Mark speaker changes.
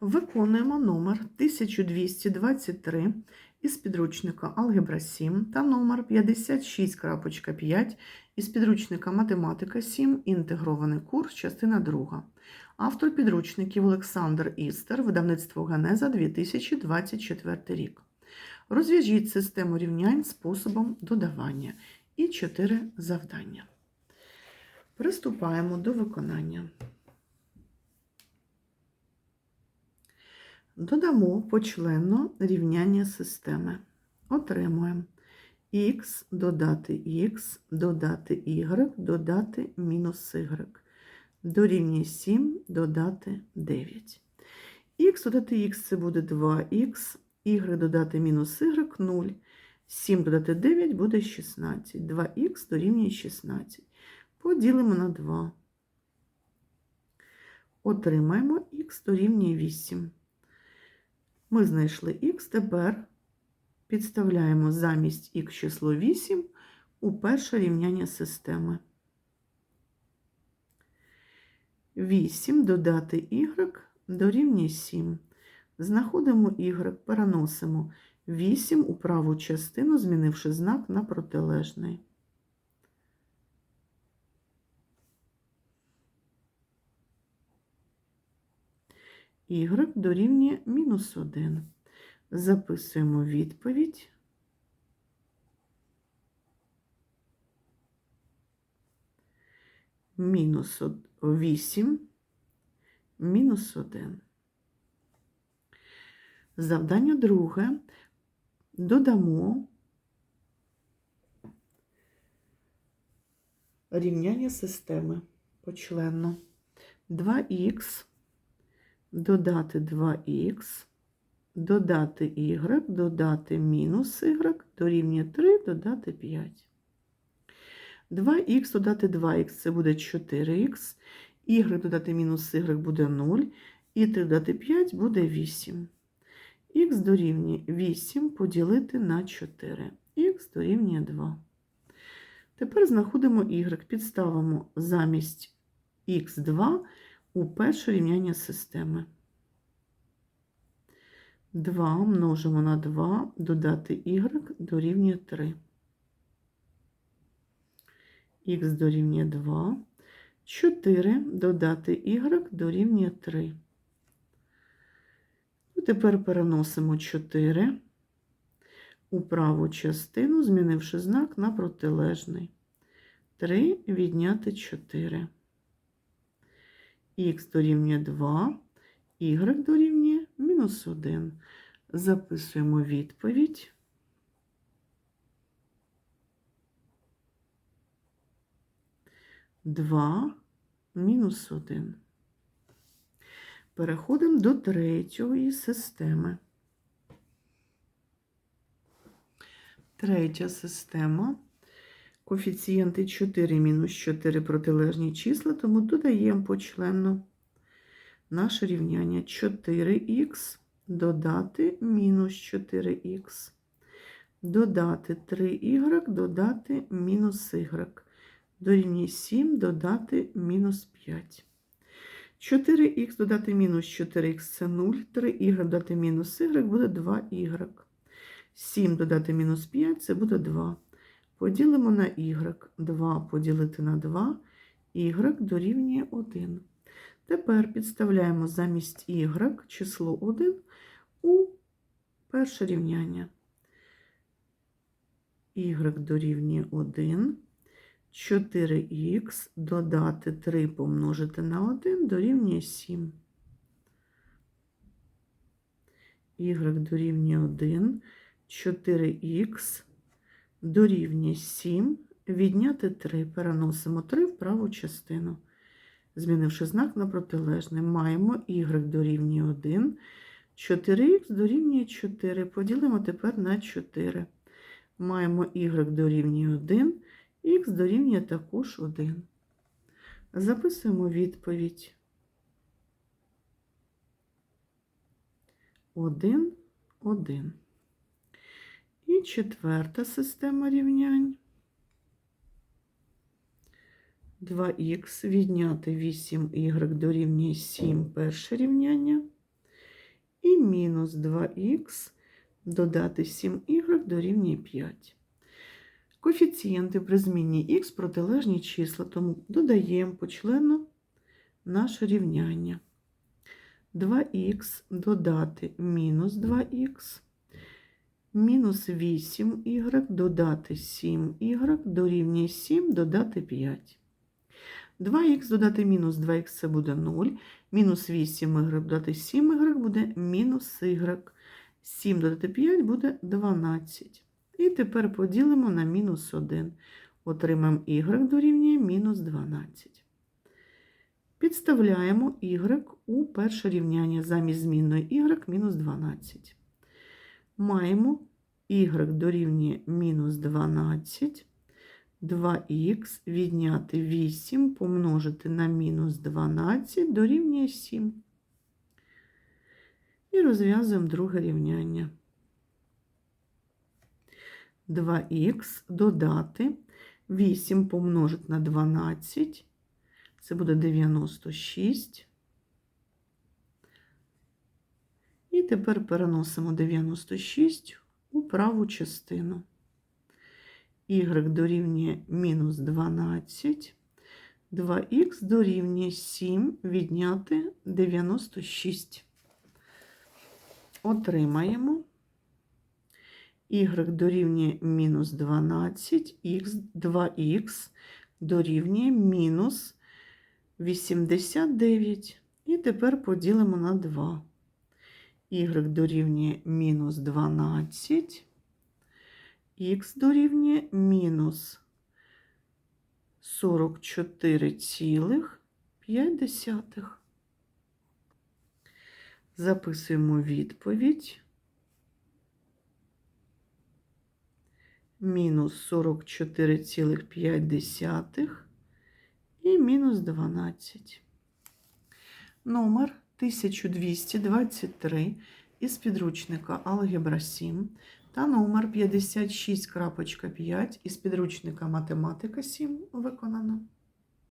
Speaker 1: Виконуємо номер 1223 із підручника Алгебра 7 та номер 56.5 із підручника Математика 7. Інтегрований курс, частина 2. Автор підручників Олександр Істер, видавництво Генеза 2024 рік. Розв'яжіть систему рівнянь способом додавання і 4 завдання. Приступаємо до виконання. Додамо почленно рівняння системи. Отримуємо х додати х, додати y, додати мінус y. Дорівнює 7 додати 9. Х додати х це буде 2х, y додати мінус y 0. 7 додати 9 буде 16. 2х дорівнює 16. Поділимо на 2. Отримаємо х дорівнює 8. Ми знайшли х, тепер підставляємо замість х число 8 у перше рівняння системи. 8 додати y дорівнює 7. Знаходимо y, переносимо 8 у праву частину, змінивши знак на протилежний. Y дорівнює мінус 1. Записуємо відповідь. Мінус 8, мінус 1. Завдання друге. Додамо рівняння системи почленно. 2х додати 2х, додати y, додати мінус y, дорівнює 3, додати 5. 2х додати 2х це буде 4х, y додати мінус y буде 0, і 3 додати 5 буде 8. Х дорівнює 8 поділити на 4. Х дорівнює 2. Тепер знаходимо y, підставимо замість х2 у перше рівняння системи. 2 множимо на 2, додати y дорівнює 3. Х дорівнює 2. 4 додати y дорівнює 3. І тепер переносимо 4 у праву частину, змінивши знак на протилежний. 3 відняти 4 х дорівнює 2, y дорівнює мінус 1. Записуємо відповідь. Два мінус 1. Переходимо до третьої системи. Третя система. Коефіцієнти 4 мінус 4 протилежні числа, тому додаємо почленно наше рівняння 4х додати мінус 4х, додати 3y, додати мінус y, дорівнює 7 додати мінус 5. 4х додати мінус 4х це 0, 3y додати мінус y буде 2y. 7 додати мінус 5 це буде 2. Поділимо на y. 2 поділити на 2, y дорівнює 1. Тепер підставляємо замість y число 1 у перше рівняння. y дорівнює 1. 4х додати 3 помножити на 1 дорівнює 7. y дорівнює 1. 4х дорівнює 7, відняти 3, переносимо 3 в праву частину. Змінивши знак на протилежний, маємо y дорівнює 1, 4х дорівнює 4. Поділимо тепер на 4. Маємо y дорівнює 1, х дорівнює також 1. Записуємо відповідь. 1, 1. І четверта система рівнянь. 2х відняти 8y дорівнює 7 перше рівняння. І мінус 2х додати 7y дорівнює 5. Коефіцієнти при зміні х протилежні числа, тому додаємо по члену наше рівняння. 2х додати мінус 2х, мінус 8y додати 7y дорівнює 7 додати 5. 2х додати мінус 2х це буде 0, мінус 8y додати 7y буде мінус y. 7 додати 5 буде 12. І тепер поділимо на мінус 1. Отримаємо y дорівнює мінус 12. Підставляємо y у перше рівняння замість змінної y мінус 12. Маємо y дорівнює мінус 12. 2х відняти 8 помножити на мінус 12 дорівнює 7. І розв'язуємо друге рівняння. 2х додати 8 помножити на 12. Це буде 96. І тепер переносимо 96 у праву частину. y дорівнює мінус 12. 2х дорівнює 7 відняти 96. Отримаємо y дорівнює мінус 12, х, 2х дорівнює мінус 89. І тепер поділимо на 2. Y дорівнює мінус 12, х дорівнює мінус 44,5. Записуємо відповідь. Мінус 44,5 і мінус 12. Номер 1223 із підручника Алгебра 7 та номер 56.5 із підручника Математика 7 виконано.